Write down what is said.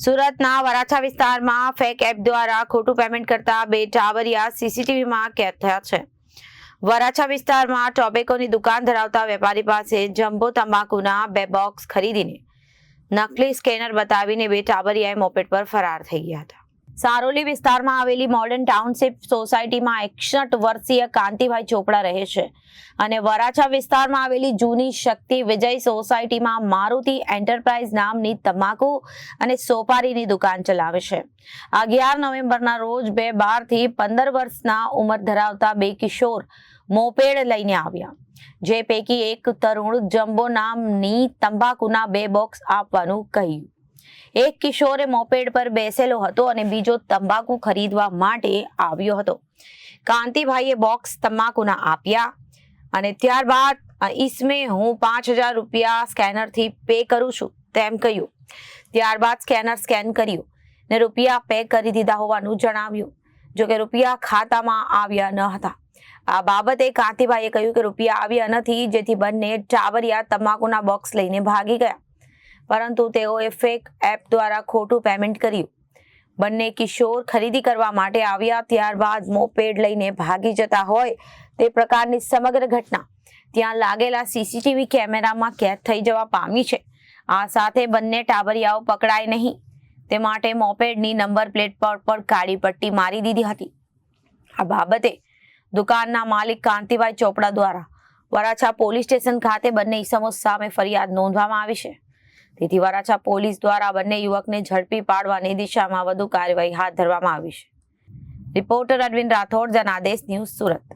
સુરતના વરાછા વિસ્તારમાં fake app દ્વારા ખોટું પેમેન્ટ કરતા બે ટાવરિયા સીસીટીવીમાં કેદ થયા છે. વરાછા વિસ્તારમાં ટોબેકોની દુકાન ધરાવતા વેપારી પાસે જમ્બો તમાકુના બે બોક્સ ખરીદીને નકલી સ્કેનર બતાવીને બે ટાવરિયાએ મોપેટ પર ફરાર થઈ ગયા હતા. સારોલી વિસ્તારમાં આવેલી મોડર્ન ટાઉનશીપ સોસાયટીમાં એકસઠ વર્ષીય કાંતિભાઈ ચોપડા રહે છે. અને વરાછા વિસ્તારમાં આવેલી જૂની શક્તિ વિજય સોસાયટીમાં મારુતિ એન્ટરપ્રાઇઝ નામની તમાકુ અને સોપારીની દુકાન ચલાવે છે. અગિયાર નવેમ્બરના રોજ બે બારથી પંદર વર્ષના ઉંમર ધરાવતા બે કિશોર મોપેડ લઈને આવ્યા. જે પૈકી એક તરુણ જમ્બો નામની તંબાકુના બે બોક્સ આપવાનું કહ્યું. એક કિશોરે મોપેડ પર બેસેલો હતો અને બીજો તંબાકુ ખરીદવા માટે આવ્યો હતો. કાંતિભાઈએ બોક્સ તંબાકુના આપ્યા અને ત્યારબાદ ઈસમે હું પાંચ હજાર રૂપિયા સ્કેનરથી પે કરું છું, તેમ કહ્યું. ત્યારબાદ સ્કેનર સ્કેન કર્યું ને રૂપિયા પે કરી દીધા હોવાનું જણાવ્યું જોકે રૂપિયા ખાતામાં આવ્યા ન હતા. આ બાબતે કાંતિભાઈએ કહ્યું કે રૂપિયા આવ્યા નથી, જેથી બંને ટાવરિયા તમાકુના બોક્સ લઈને ભાગી ગયા. પરંતુ તેઓએ ફેક એપ દ્વારા ખોટું પેમેન્ટ કર્યું. બંને કિશોર ખરીદી કરવા માટે આવ્યા ત્યારબાદ મોપેડ લઈને ભાગી જતા હોય તે પ્રકારની સમગ્ર ઘટના ત્યાં લાગેલા સીસીટીવી કેમેરામાં કેદ થઈ જવા પામી છે. આ સાથે બંને ટાબરિયાઓ પકડાય નહીં. તે માટે મોપેડની નંબર પ્લેટ પર પણ કાળી પટ્ટી મારી દીધી હતી. આ બાબતે દુકાનના માલિક કાંતિભાઈ ચોપડા દ્વારા વરાછા પોલીસ સ્ટેશન ખાતે બંને ઈસમો સામે ફરિયાદ નોંધવામાં આવી છે. તેથી વરાછા પોલીસ દ્વારા બંને યુવકને ઝડપી પાડવાની દિશામાં વધુ કાર્યવાહી હાથ ધરવામાં આવી છે. Reporter Arvind Rathod, Janadesh news Surat.